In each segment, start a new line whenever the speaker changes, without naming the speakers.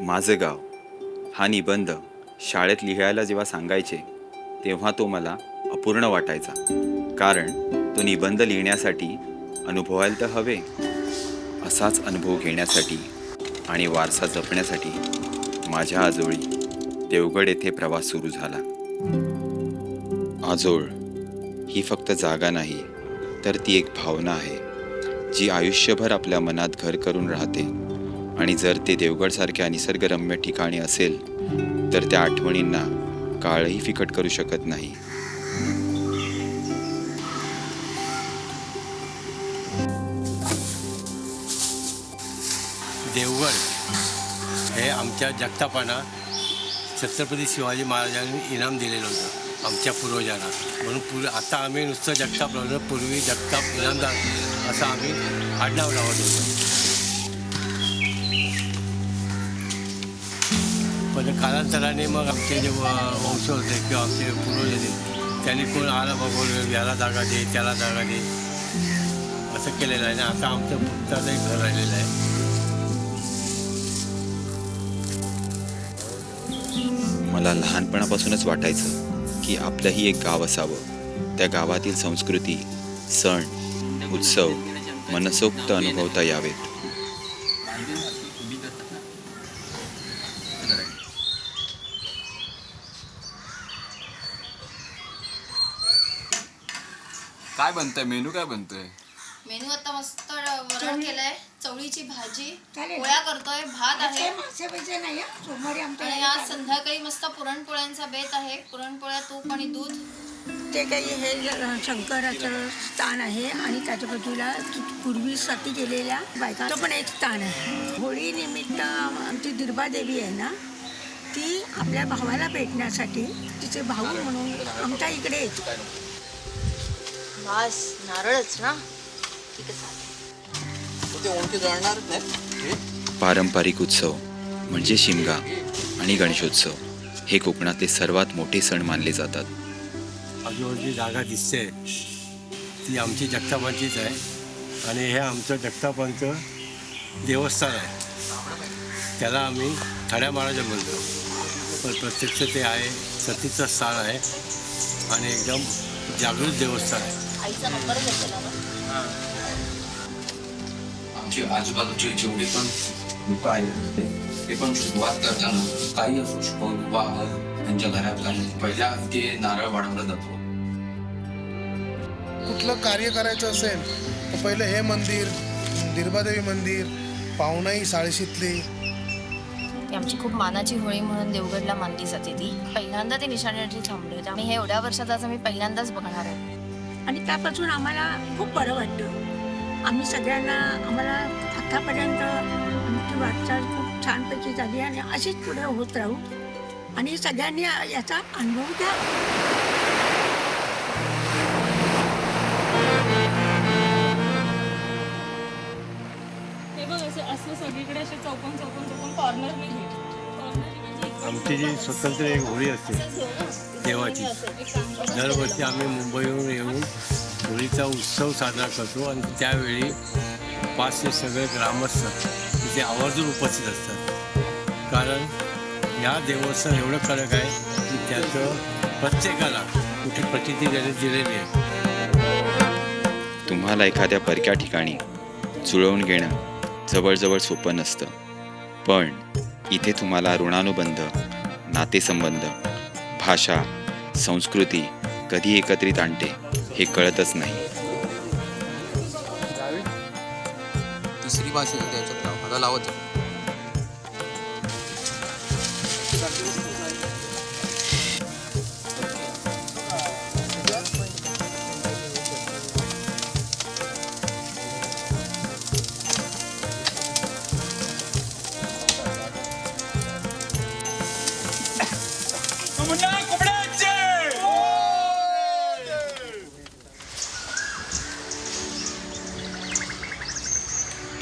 माझं गाव हा निबंध शाळेत लिहायला जेव्हा सांगायचे तेव्हा तो मला अपूर्ण वाटायचा. कारण तो निबंध लिहिण्यासाठी अनुभवायला तर हवे. असाच अनुभव घेण्यासाठी आणि वारसा जपण्यासाठी माझ्या आजोळी देवगड येथे प्रवास सुरू झाला. आजोळ ही फक्त जागा नाही तर ती एक भावना आहे जी आयुष्यभर आपल्या मनात घर करून राहते. आणि जर ते देवगडसारख्या निसर्गरम्य ठिकाणी असेल तर त्या आठवणींना काळही फिकट करू शकत नाही.
देवगड हे आमच्या जगतापांना छत्रपती शिवाजी महाराजांनी इनाम दिलेलं होतं आमच्या पूर्वजांना. म्हणून पूर्वी आता आम्ही नुसतं जगताप लावलं पूर्वी जगताप इनामदार असं आम्ही आडनाव लावत होतो. कालांतराने मग आमचे जे व- वंश होते किंवा आमचे पूर्वज होते त्यांनी कोण आला बघून याला जागा दे त्याला जागा दे असं केलेलं आहे. आणि आता आमचं पुढचं एक घर राहिलेलं आहे.
मला लहानपणापासूनच वाटायचं की आपलंही एक गाव असावं. त्या गावातील संस्कृती सण उत्सव मनसोक्त अनुभवता यावेत.
बनतंय? मेनू काय बनतोय?
मेनू आता मस्त वरण केलंय चवळीची भाजी
चालेल.
पोळ्या करतोय भात आहे.
नाही हं. सोमवारी आमच्या
आणि आज. संध्याकाळी मस्त पुरणपोळ्यांचा बेत आहे. पुरणपोळ्या तूप आणि दूध.
ते काही हे शंकराचं स्थान आहे आणि त्याच्या बाजूला पूर्वी सती गेलेल्या बायकांचं पण एक स्थान आहे. होळी निमित्त आमची दुर्बा देवी आहे ना ती आपल्या भावाला भेटण्यासाठी तिचे भाऊ म्हणून आमच्या इकडे येते.
भास नारळच ना? ठीक आहे
पारंपरिक उत्सव म्हणजे शिमगा आणि गणेशोत्सव हे कोकणातले सर्वात मोठे सण मानले जातात.
आजूबाजूची जागा दिसते. ती आमची जगतापांचीच आहे. आणि हे आमचं जगतापांचं देवस्थान आहे. त्याला आम्ही थड्या महाराजा म्हणतो. पण प्रत्यक्ष ते आहे सतीचं स्थान आहे. आणि एकदम जागृत देवस्थान आहे.
आईचा नंबर घेतलेला
आमची आजूबाजूचे जेवढे पण लोक आहेत ते पण सुरुवात करताना काही असो शुभ विवाह त्यांच्या घरातला पहिल्या इथे नारळ वाढवला जातो.
कुठलं कार्य करायचं असेल तर पहिलं हे मंदिर दिरबादेवी मंदिर पावनाई साळशीतली.
ती आमची खूप मानाची होळी म्हणून देवगडला मानली जाते ती. पहिल्यांदा ती निशाण्यासाठी थांबले होते. आम्ही हे एवढ्या वर्षात आज आम्ही पहिल्यांदाच बघणार आहोत
आणि त्यापासून आम्हाला खूप बरं वाटतं. आम्ही सगळ्यांना आम्हाला आतापर्यंत आमची वाटचाल खूप छानपैकी झाली आणि अशीच पुढे होत राहू. आणि सगळ्यांनी याचा अनुभव घ्या.
हे बघ असं असं सगळीकडे असे चौकोन चौकोन चौकोन कॉर्नर नाही
आमची जी स्वतंत्र एक होळी असते देवाची. दरवर्षी आम्ही मुंबईहून येऊन होळीचा उत्सव साजरा करतो आणि त्यावेळी पाचशे सगळे ग्रामस्थ तिथे आवर्जून उपस्थित असतात. कारण या देवस्थान एवढं कडक आहे की त्याचं प्रत्येकाला कुठे प्रचिती देणे दिलेली आहे.
तुम्हाला एखाद्या परक्या ठिकाणी जुळवून घेणं जवळजवळ सोपं नसतं. पण इथे तुम्हाला ऋणानुबंध नातेसंबंध भाषा संस्कृती कधी एकत्रित आणते हे कळतच नाही.
तिसरी भाषा त्याच्यात लावत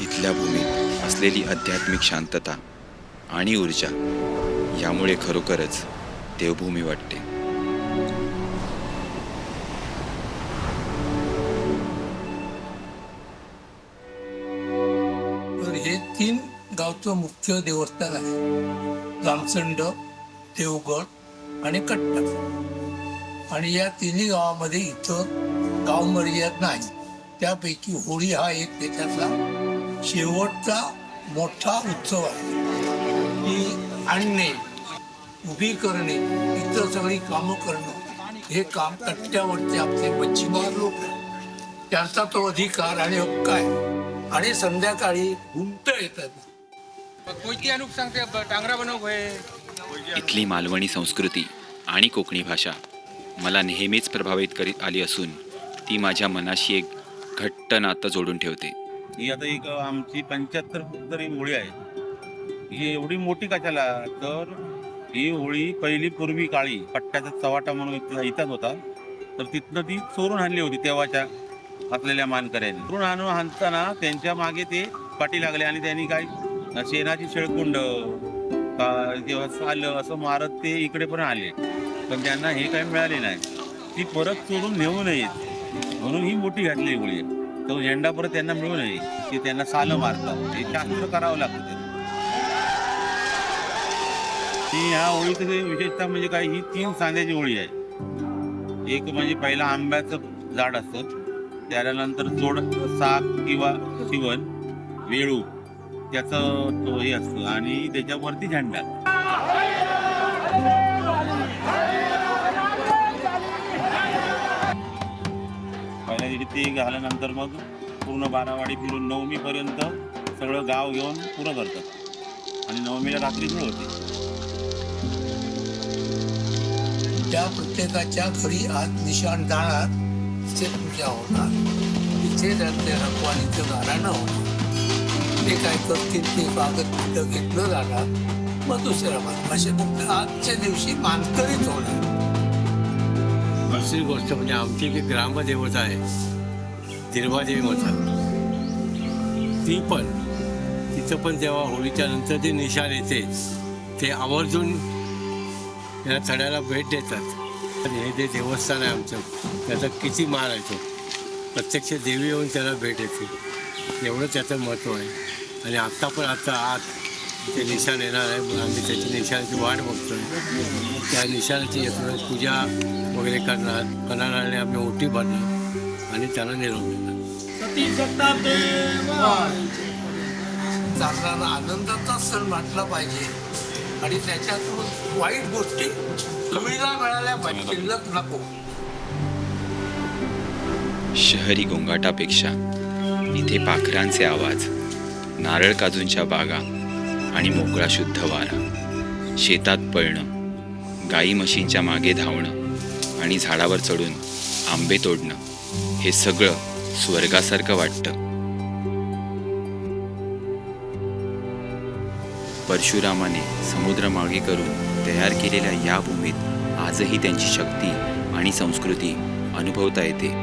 इथल्या भूमीत असलेली आध्यात्मिक शांतता आणि ऊर्जा यामुळे खरोखरच देवभूमी वाटते.
तर हे तीन
गावचं मुख्य देवस्थान आहे. रामचंड देवगड आणि कट्टा आणि या तिन्ही गावामध्ये इथं गाव मर्याद नाही. त्यापैकी होळी हा एक त्याच्यातला शेवटचा मोठा उत्सव आहे. ती आणणे उभी करणे इतर सगळी कामं करणं हे काम कट्ट्यावरचे आपले मच्छीमार लोक आहेत. त्यांचा तो अधिकार आणि हक्क आहे. आणि संध्याकाळी उंट येतात.
कोणती अनुप सांगते टांगरा बनव भय.
इथली मालवणी संस्कृती आणि कोकणी भाषा मला नेहमीच प्रभावित करीत आली असून ती माझ्या मनाशी एक घट्ट नातं जोडून ठेवते.
ही आता एक आमची पंच्याहत्तर तरी होळी आहे ही एवढी मोठी कशाला? तर ही होळी पहिली पूर्वी काळी पट्ट्याचा चवाटा म्हणून इथला इथंच होता. तर तिथनं ती चोरून आणली होती तेव्हाच्या असलेल्या मानकऱ्यांनी. चोरून आणून हाणताना त्यांच्या मागे ते पाठी लागले आणि त्यांनी काय शेणाची शेळकुंड का किंवा सालं असं मारत ते इकडे पण आले. पण त्यांना हे काही मिळाले नाही. ती परत चोरून नेऊ नयेत. म्हणून ही मोठी घातली होळी आहे. तो झेंडा परत त्यांना मिळू नये की त्यांना सालं मारतात. हे शास्त्र करावं लागतं. ती ह्या होळीचं विशेषतः म्हणजे काय ही तीन सांध्याची होळी आहे. एक म्हणजे पहिला आंब्याचं झाड असतं. त्यानंतर जोड साग किंवा शिवण वेळू त्याचं तो हे असतं. आणि त्याच्यावरती झेंडा. पहिल्या दिवशी ते झाल्यानंतर मग पूर्ण बारावाडी फिरून नवमीपर्यंत सगळं गाव घेऊन पुरं करतात. आणि नवमीला रात्री होते.
त्या प्रत्येकाच्या घरी आज निशाण जाणार तिथे पूजा होणार. तिथे त्यांचे रखवालीचं गाणं होणार. ते काय करतील ते कागद घेतलं जाणार मग दुसऱ्या मान असे आजच्या दिवशी मानकरीच होणार.
दुसरी गोष्ट म्हणजे आमची जी ग्रामदेवता आहे दिर्वादेवी माता ती पण तिथं पण जेव्हा होळीच्या नंतर जे निशाण येते ते आवर्जून या थड्याला भेट देतात. आणि हे जे देवस्थान आहे आमचं त्याचा किती मार आहे तो. प्रत्यक्ष देवी येऊन त्याला भेट येते एवढं त्याचं महत्त्व आहे. आणि आत्ता पण आता आज ते निशाण येणार आहे. म्हणून आम्ही त्याची निशाणाची वाट बघतोय. त्या निशाणाची येतो पूजा वगैरे करणार. फराळाने आम्ही ओटी भरणार आणि त्याला निरोप देणार.
चालणारा आनंदाचा सण वाटला पाहिजे. आणि त्याच्यातून वाईट गोष्टी कमीला मिळाल्या पाहिजे. शिल्लक नको.
शहरी गोंगाटापेक्षा इथे पाखरांचे आवाज नारळ काजूंच्या बागा आणि मोकळा शुद्ध वारा. शेतात पळणं गाई म्हशींच्या मागे धावणं आणि झाडावर चढून आंबे तोडणं हे सगळं स्वर्गासारखं वाटतं. परशुरामाने समुद्र मागे करून तयार केलेल्या या भूमीत आजही त्यांची शक्ती आणि संस्कृती अनुभवता येते.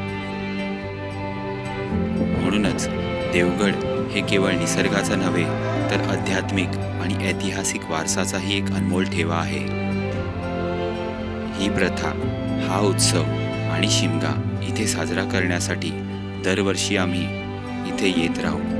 म्हणूनच देवगड हे केवळ निसर्गाचा नव्हे तर आध्यात्मिक आणि ऐतिहासिक वारसाचाही एक अनमोल ठेवा आहे. ही प्रथा हा उत्सव आणि शिमगा इथे साजरा करण्यासाठी दरवर्षी आम्ही इथे येत राहू.